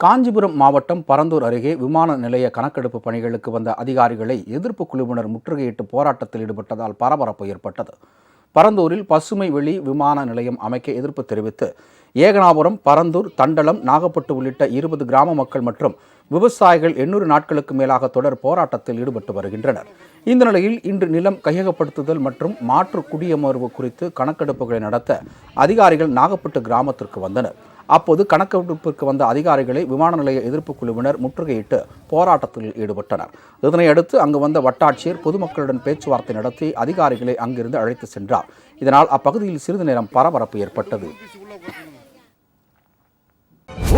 காஞ்சிபுரம் மாவட்டம் பரந்தூர் அருகே விமான நிலைய கணக்கெடுப்பு பணிகளுக்கு வந்த அதிகாரிகளை எதிர்ப்பு குழுவினர் முற்றுகையிட்டு போராட்டத்தில் ஈடுபட்டதால் பரபரப்பு ஏற்பட்டது. பரந்தூரில் பசுமை வெளி விமான நிலையம் அமைக்க எதிர்ப்பு தெரிவித்து ஏகனாபுரம் பரந்தூர் தண்டலம் நாகப்பட்டு உள்ளிட்ட இருபது கிராம மக்கள் மற்றும் விவசாயிகள் எண்ணூறு நாட்களுக்கு மேலாக தொடர் போராட்டத்தில் ஈடுபட்டு வருகின்றனர். இந்த நிலையில் இன்று நிலம் கையகப்படுத்துதல் மற்றும் மாற்று குடியமர்வு குறித்து கணக்கெடுப்புகளை நடத்த அதிகாரிகள் நாகப்பட்டு கிராமத்திற்கு வந்தனர். அப்போது கணக்கெடுப்பிற்கு வந்த அதிகாரிகளை விமான நிலைய எதிர்ப்பு குழுவினர் முற்றுகையிட்டு போராட்டத்தில் ஈடுபட்டனர். இதனையடுத்து அங்கு வந்த வட்டாட்சியர் பொதுமக்களுடன் பேச்சுவார்த்தை நடத்தி அதிகாரிகளை அங்கிருந்து அழைத்து சென்றார். இதனால் அப்பகுதியில் சிறிது நேரம் பரபரப்பு ஏற்பட்டது.